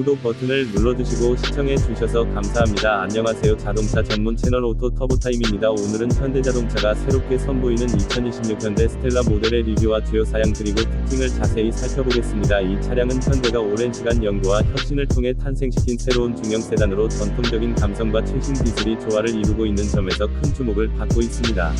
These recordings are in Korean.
구독 버튼을 눌러주시고 시청해 주셔서 감사합니다. 안녕하세요. 자동차 전문 채널 오토 터보타임입니다. 오늘은 현대자동차가 새롭게 선보이는 2026 현대 스텔라 모델의 리뷰와 주요 사양 그리고 특징을 자세히 살펴보겠습니다. 이 차량은 현대가 오랜 시간 연구와 혁신을 통해 탄생시킨 새로운 중형 세단으로 전통적인 감성과 최신 기술이 조화를 이루고 있는 점에서 큰 주목을 받고 있습니다.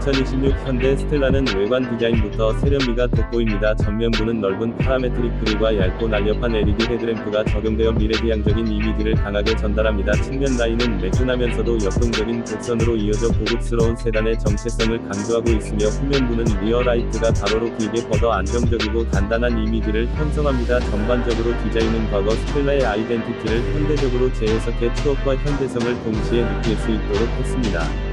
2026 현대 스텔라는 외관 디자인부터 세련미가 돋보입니다. 전면부는 넓은 파라메트릭 그릴과 얇고 날렵한 LED 헤드램프 가 적용되어 미래지향적인 이미지를 강하게 전달합니다. 측면 라인은 매끈하면서도 역동적인 곡선으로 이어져 고급스러운 세단의 정체성을 강조하고 있으며 후면부는 리어 라이트가 가로로 길게 뻗어 안정적이고 단단한 이미지를 형성합니다. 전반적으로 디자인은 과거 스텔라의 아이덴티티를 현대적으로 재해석해 추억과 현대성을 동시에 느낄 수 있도록 했습니다.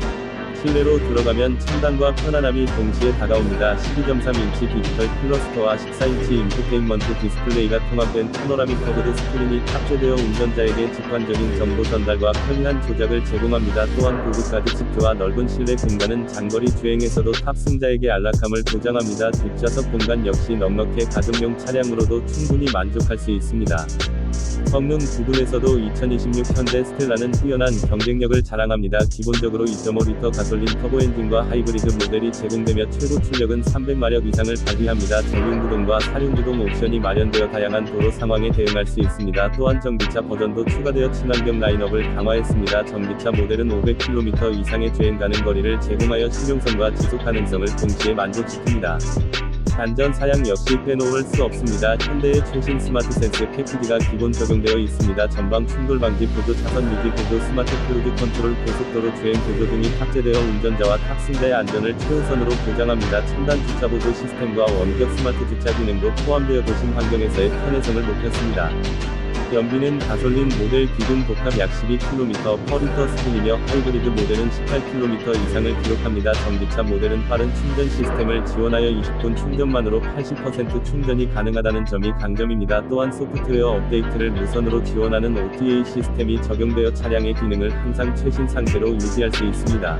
실내로 들어가면 첨단과 편안함이 동시에 다가옵니다. 12.3인치 디지털 클러스터와 14인치 인포테인먼트 디스플레이가 통합된 파노라믹 커브드 스크린이 탑재되어 운전자에게 직관적인 정보 전달과 편리한 조작을 제공합니다. 또한 고급가죽 시트와 넓은 실내 공간은 장거리 주행에서도 탑승자에게 안락함을 보장합니다. 뒷좌석 공간 역시 넉넉해 가족용 차량으로도 충분히 만족할 수 있습니다. 성능 부분에서도 2026 현대 스텔라는 뛰어난 경쟁력을 자랑합니다. 기본적으로 2.5리터 가솔린 터보 엔진과 하이브리드 모델이 제공되며 최고 출력은 300마력 이상을 발휘합니다. 전륜구동과 사륜구동 옵션이 마련되어 다양한 도로 상황에 대응할 수 있습니다. 또한 전기차 버전도 추가되어 친환경 라인업을 강화했습니다. 전기차 모델은 500km 이상의 주행 가능 거리를 제공하여 실용성과 지속 가능성을 동시에 만족시킵니다. 안전 사양 역시 빼놓을 수 없습니다. 현대의 최신 스마트 센스 패키지가 기본 적용되어 있습니다. 전방 충돌 방지 보조, 차선 유지 보조, 스마트 크루즈 컨트롤, 고속도로 주행 보조 등이 탑재되어 운전자와 탑승자의 안전을 최우선으로 보장합니다. 첨단 주차 보조 시스템과 원격 스마트 주차 기능도 포함되어 도심 환경에서의 편의성을 높였습니다. 연비는 가솔린 모델 기준 복합 약 12km 퍼리터 수준이며 하이브리드 모델은 18km 이상을 기록합니다. 전기차 모델은 빠른 충전 시스템을 지원하여 20분 충전만으로 80% 충전이 가능하다는 점이 강점입니다. 또한 소프트웨어 업데이트를 무선으로 지원하는 OTA 시스템이 적용되어 차량의 기능을 항상 최신 상태로 유지할 수 있습니다.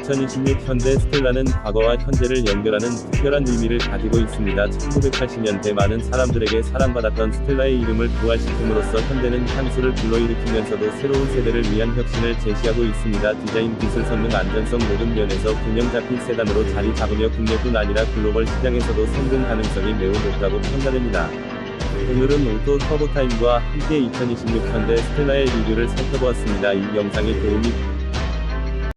2026 현대 스텔라는 과거와 현재를 연결하는 특별한 의미를 가지고 있습니다. 1980년대 많은 사람들에게 사랑받았던 스텔라의 이름을 부활시 킴으로써 현대는 향수를 불러일으키면서도 새로운 세대를 위한 혁신을 제시하고 있습니다. 디자인, 기술, 성능, 안전성 모든 면에서 균형 잡힌 세단으로 자리 잡으며 국내뿐 아니라 글로벌 시장에서도 성공 가능성이 매우 높다고 평가됩니다. 오늘은 오토 터보타임과 함께 2026 현대 스텔라의 리뷰를 살펴보았습니다. 이 영상이 도움이